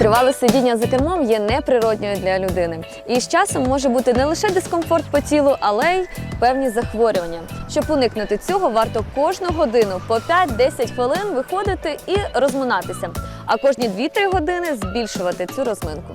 Тривале сидіння за кермом є неприродньою для людини. І з часом може бути не лише дискомфорт по тілу, але й певні захворювання. Щоб уникнути цього, варто кожну годину по 5-10 хвилин виходити і розминатися, а кожні 2-3 години збільшувати цю розминку.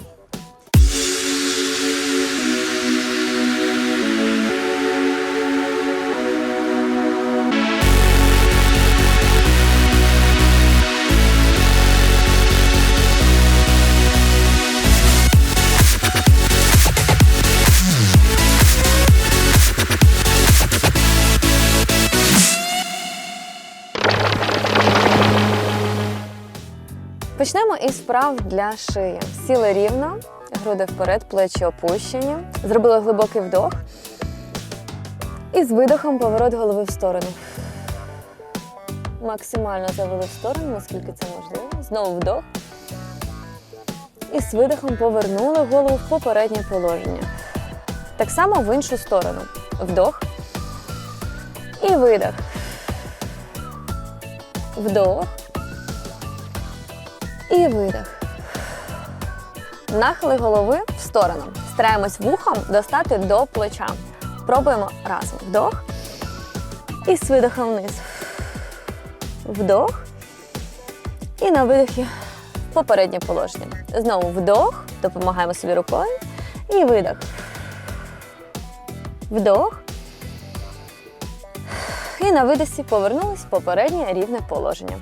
Почнемо із вправ для шиї. Сіли рівно, груди вперед, плечі опущені. Зробили глибокий вдох. І з видохом поворот голови в сторону. Максимально завели в сторону, наскільки це можливо. Знову вдох. І з видохом повернули голову в попереднє положення. Так само в іншу сторону. Вдох. І видох. Вдох. І видих. Нахили голови в сторону. Стараємось вухом достати до плеча. Пробуємо разом. Вдох. І з видохом вниз. Вдох. І на видихі в попереднє положення. Знову вдох. Допомагаємо собі рукою. І видох. Вдох. І на видосі повернулись в попереднє рівне положення.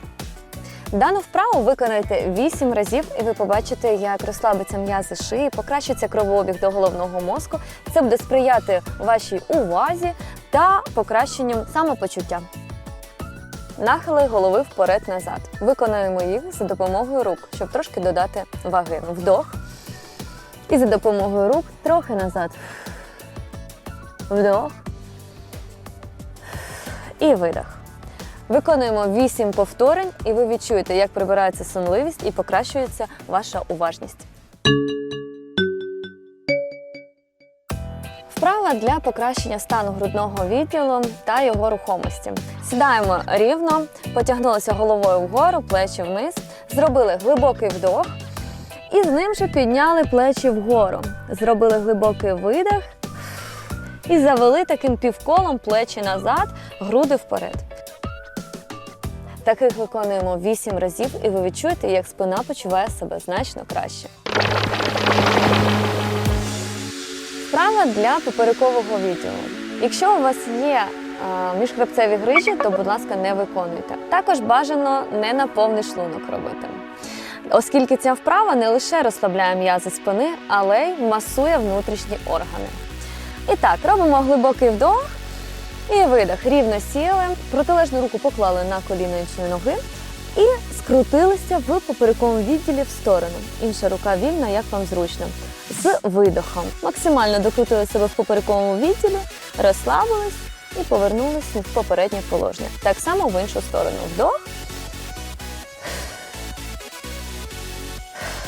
Дану вправу виконайте 8 разів, і ви побачите, як розслабиться м'язи шиї, покращиться кровообіг до головного мозку. Це буде сприяти вашій увазі та покращенням самопочуття. Нахили голови вперед-назад. Виконуємо їх за допомогою рук, щоб трошки додати ваги. Вдох. І за допомогою рук трохи назад. Вдох. І видох. Виконуємо 8 повторень, і ви відчуєте, як прибирається сонливість і покращується ваша уважність. Вправа для покращення стану грудного відділу та його рухомості. Сідаємо рівно, потягнулися головою вгору, плечі вниз, зробили глибокий вдох і з ним же підняли плечі вгору. Зробили глибокий видих і завели таким півколом плечі назад, груди вперед. Таких виконуємо 8 разів, і ви відчуєте, як спина почуває себе значно краще. Вправа для поперекового відділу. Якщо у вас є міжхребцеві грижі, то, будь ласка, не виконуйте. Також бажано не на повний шлунок робити. Оскільки ця вправа не лише розслабляє м'язи спини, але й масує внутрішні органи. І так, робимо глибокий вдох. І видох. Рівно сіли, протилежну руку поклали на коліно іншої ноги і скрутилися в поперековому відділі в сторону. Інша рука вільна, як вам зручно. З видохом. Максимально докрутили себе в поперековому відділі, розслабились і повернулись в попереднє положення. Так само в іншу сторону. Вдох.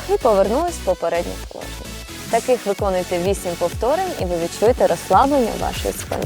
І повернулись в попереднє положення. Таких виконуйте 8 повторень, і ви відчуєте розслаблення вашої спини.